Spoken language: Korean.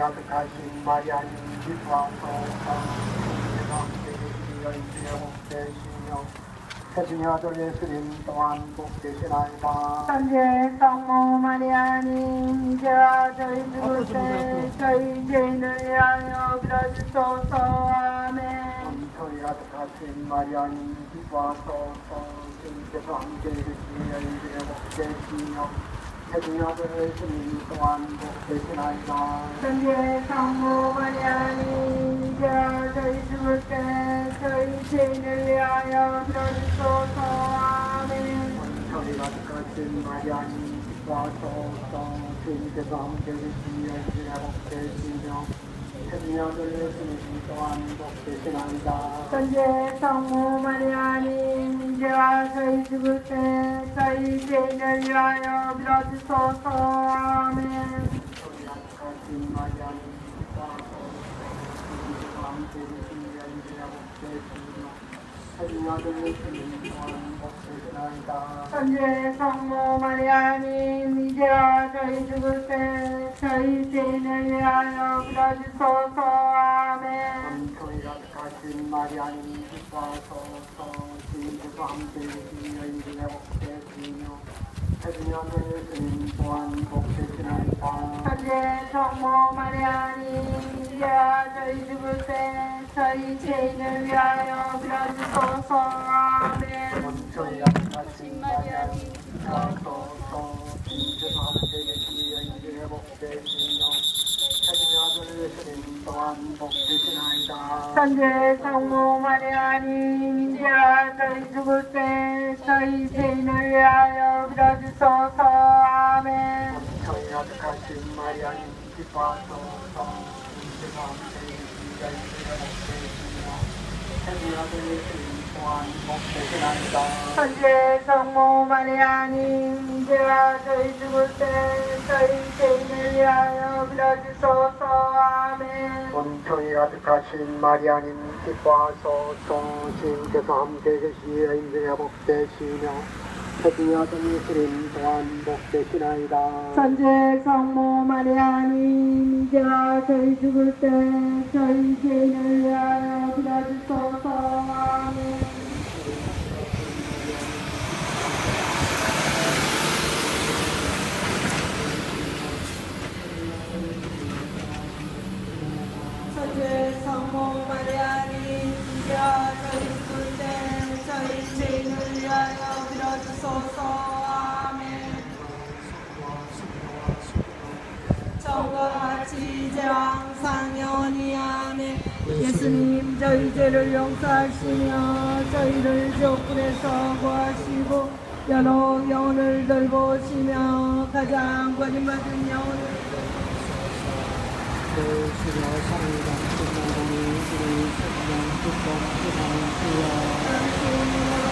야득하신 마리아님 기뻐하소서 주님과 함께 계시며 이주의 복 되시며 태중의 아들 예수님 또한 복 되시나이다 천주의 성모 마리아님 이제와 저희 죽을 때 저희 죄인을 위하여 빌어주소서 아멘 저희 야득하신 마리아님 기뻐하소서 주님께서 함께 계시며 이주의 복되시며 태중의 아들 예수님 또한 복되시나이다 천주의 성모 마리아님 이제와 저희 죽을 때 저희 죄인을 위하여 빌어주소서 아멘 저희 가득하신 마리아님 기뻐하소서 주님께서 함께 계시며 이주의 복되시며 태중의 아들 예수님 또한 복되시나이다 천주의 성모 마리아님 이제와 저희 죽을 때 저희 죄인을 위하여 빌어주소서. 아멘. 저희 가득하신 마리아님 기뻐하소서 주님께서 함께 계시며 이주의 복되시며 아들 예수님 또한 복되시나이다. 천주의 성모 마리아님 이제와 저희 죽을 때 저희 죄인을 위하여 빌어주소서. 아멘 천주의 성모 마리아님 이제와 저희 죽을 때 저희 죄인을 위하여 빌어주소서. 아멘. 마리아님 기뻐하소서 천주의 성모 마리아님 이제와 저희 죽을 때 저희 죄인을 위하여 빌어주소서 아멘 원초에 가득하신 마리아님 기뻐하소서 주님께서 함께 계시며 인생의 복되시며 태중의 아들 예수님 또한 복되시나이다 천주의 성모 마리아님 이제와 저희 죽을 때 저희 죄인을 위하여 빌어주소서 아멘 성모 마리아님 이제와 저희 때 저희 죄인을 위하여 빌어주소서 아멘 정과 같이 이제와 항상 영원히 아멘 예수님 저희 죄를 용서하시며 저희를 지옥불에서 구하시고 여러 영혼을 돌보시며 가장 버림받은 영혼을 유공의 신